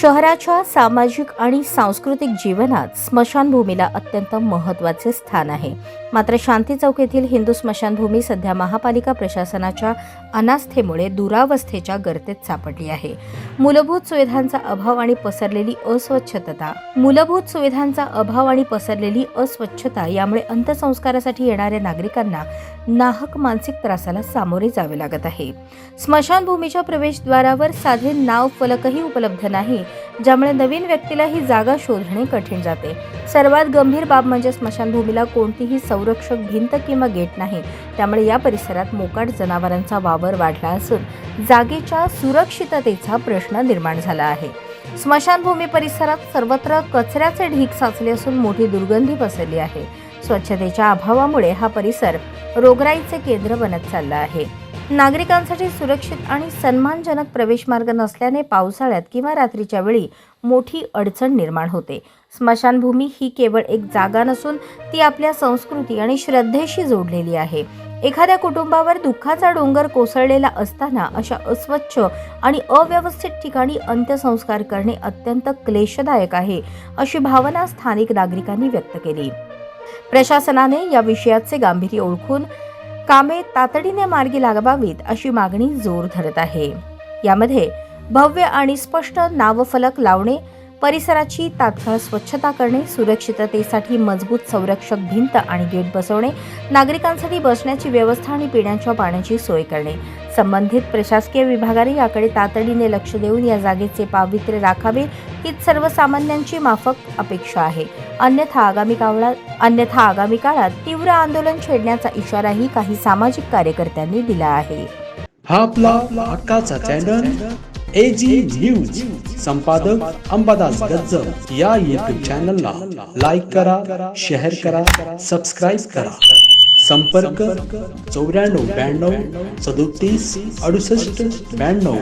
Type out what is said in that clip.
शहराच्या सामाजिक आणि सांस्कृतिक जीवनात स्मशानभूमीला अत्यंत महत्त्वाचे स्थान आहे. मात्र शांती चौक येथील हिंदू स्मशानभूमी सध्या महापालिका प्रशासनाच्या अनास्थेमुळे दुरावस्थेच्या गर्तेत सापडली आहे. मूलभूत सुविधांचा अभाव आणि पसरलेली अस्वच्छता मूलभूत सुविधांचा अभाव आणि पसरलेली अस्वच्छता यामुळे अंत्यसंस्कारासाठी येणाऱ्या नागरिकांना नाहक मानसिक त्रासाला सामोरे जावे लागत आहे. स्मशानभूमीच्या प्रवेशद्वारावर साधे नाव फलकही उपलब्ध नाही. ज्यामुळे नवीन व्यक्तीला ही जागा शोधणे कठीण जाते. सर्वात गंभीर बाब म्हणजे स्मशानभूमीला कोणतीही संरक्षक भिंत किंवा गेट नाही. त्यामुळे या परिसरात मोकाट जनावरांचा वावर वाढला असून जागेच्या सुरक्षिततेचा प्रश्न निर्माण झाला आहे. स्मशानभूमी परिसरात सर्वत्र कचऱ्याचे ढीक साचले असून मोठी दुर्गंधी पसरली आहे. स्वच्छतेच्या अभावामुळे हा परिसर रोगराईचे केंद्र बनत चालला आहे. नागरिकांसाठी सुरक्षित आणि सन्मानजनक प्रवेशमार्ग नसल्याने पावसाळ्यात किंवा रात्रीच्या वेळी मोठी अडचण निर्माण होते. स्मशानभूमी ही केवळ एक जागा नसून ती आपल्या संस्कृती आणि श्रद्धेशी जोडलेली आहे. एखाद्या कुटुंबावर दुःखाचा डोंगर कोसळलेला असताना अशा अस्वच्छ आणि अव्यवस्थित ठिकाणी अंत्यसंस्कार करणे अत्यंत क्लेशदायक आहे अशी भावना स्थानिक नागरिकांनी व्यक्त केली. प्रशासनाने या विषयाचे गांभीर्य ओळखून कामे तातडीने मार्गी लागावीत अशी मागणी जोर धरत आहे. यामध्ये भव्य आणि स्पष्ट नावफलक लावणे परिसराची तात्काळ स्वच्छता करणे सुरक्षिततेसाठी मजबूत संरक्षक भिंत आणि गेट बसवणे नागरिकांसाठी बसण्याची व्यवस्था आणि पिण्याच्या पाण्याची सोय करणे. संबंधित प्रशासकीय विभागाने याकडे तातडीने लक्ष देऊन या जागेचे पावित्र्य राखावे हीच सर्वसामान्यांची माफक अपेक्षा आहे. अन्यथा आगामी काळात अन्यथा आगामी काळात तीव्र आंदोलन छेडण्याचा इशाराही काही सामाजिक कार्यकर्त्यांनी दिला आहे. हा आपला हक्काचा चॅनल ए जी न्यूज संपादक अंबादास गज्जर या यूट्यूब चॅनलला लाईक करा शेअर करा सबस्क्राईब करा. संपर्क चौऱ्याण्णव ब्याण्णव सदोतीस अडुसष्ट ब्याण्णव.